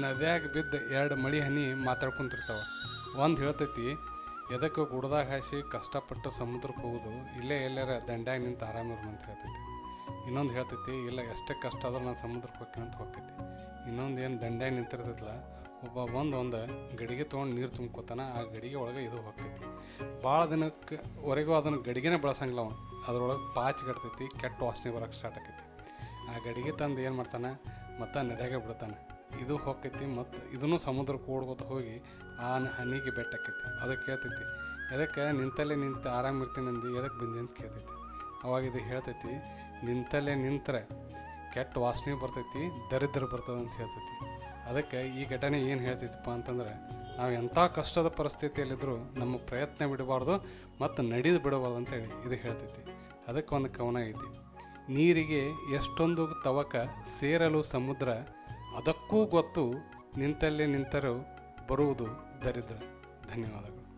ನದ್ಯಾಗ ಬಿದ್ದ ಎರಡು ಮಳಿ ಹನಿ ಮಾತಾಡ್ಕೊಂತಿರ್ತಾವ. ಒಂದು ಹೇಳ್ತೈತಿ ಎದಕ್ಕೆ ಗುಡ್ದಾಗ ಹಾಸಿ ಕಷ್ಟಪಟ್ಟು ಸಮುದ್ರಕ್ಕೆ ಹೋಗೋದು ಇಲ್ಲೇ ಎಲ್ಲಾರ ದಂಡ್ಯಾಗ ನಿಂತು ಆರಾಮಿರು ಅಂತ ಹೇಳ್ತೈತಿ. ಇನ್ನೊಂದು ಹೇಳ್ತೈತಿ, ಇಲ್ಲ ಎಷ್ಟೇ ಕಷ್ಟ ಆದ್ರೂ ನಾನು ಸಮುದ್ರಕ್ಕೆ ಹೋಗ್ತೀನಿ ಅಂತ ಹೋಗ್ತೈತಿ. ಇನ್ನೊಂದು ಏನು ದಂಡ್ಯಾಗ ನಿಂತಿರ್ತೈತಲ್ಲ ಒಬ್ಬ ಒಂದು ಒಂದು ಗಡಿಗೆ ತೊಗೊಂಡು ನೀರು ತುಂಬ್ಕೊತಾನ, ಆ ಗಡಿಗೆ ಒಳಗೆ ಇದು ಹೋಗ್ತೈತಿ. ಭಾಳ ದಿನಕ್ಕೆ ವರೆಗೂ ಅದನ್ನು ಗಡಿಗೆನೇ ಬಳಸಂಗಿಲ್ಲ ಅವನು. ಅದ್ರೊಳಗೆ ಪಾಚಿ ಕಟ್ತೈತಿ ಕೆಟ್ಟ ವಾಸನೆ ಬರೋಕ್ಕೆ ಸ್ಟಾರ್ಟ್ ಆಕೈತಿ. ಆ ಗಡಿಗೆ ತಂದು ಏನು ಮಾಡ್ತಾನೆ, ಮತ್ತು ನದ್ಯಾಗ ಬಿಡ್ತಾನೆ. ಇದು ಹೊಕ್ಕೈತಿ ಮತ್ತು ಇದನ್ನು ಸಮುದ್ರ ಓಡ್ಕೊತ ಹೋಗಿ ಆ ಹನಿಗೆ ಬೆಟ್ಟಕ್ಕೈತಿ. ಅದಕ್ಕೆ ಕೇಳ್ತೈತಿ, ಎದಕ್ಕೆ ನಿಂತಲ್ಲೇ ನಿಂತು ಆರಾಮ ಇರ್ತೀನಿ ಅಂದು ಎದಕ್ಕೆ ಬಂದಿ? ಅಂತ ಕೇಳ್ತೈತಿ. ಅವಾಗ ಇದು ಹೇಳ್ತೈತಿ, ನಿಂತಲ್ಲೇ ನಿಂತರೆ ಕೆಟ್ಟ ವಾಸನೆ ಬರ್ತೈತಿ, ದರಿದ್ರ ಬರ್ತದೆ ಅಂತ ಹೇಳ್ತೈತಿ. ಅದಕ್ಕೆ ಈ ಘಟನೆ ಏನು ಹೇಳ್ತೈತಪ್ಪ ಅಂತಂದ್ರೆ, ನಾವು ಎಂಥ ಕಷ್ಟದ ಪರಿಸ್ಥಿತಿಯಲ್ಲಿದ್ದರೂ ನಮ್ಮ ಪ್ರಯತ್ನ ಬಿಡಬಾರ್ದು ಮತ್ತು ನಡೆದು ಬಿಡಬಾರ್ದು ಅಂತೇಳಿ ಇದು ಹೇಳ್ತೈತಿ. ಅದಕ್ಕೆ ಒಂದು ಕವನ ಐತಿ, ನೀರಿಗೆ ಎಷ್ಟೊಂದು ತವಕ ಸೇರಲು ಸಮುದ್ರ ಅದಕ್ಕೂ ಗೊತ್ತು ನಿಂತಲ್ಲೇ ನಿಂತರೂ ಬರುವುದು ದರಿದ್ರ. ಧನ್ಯವಾದಗಳು.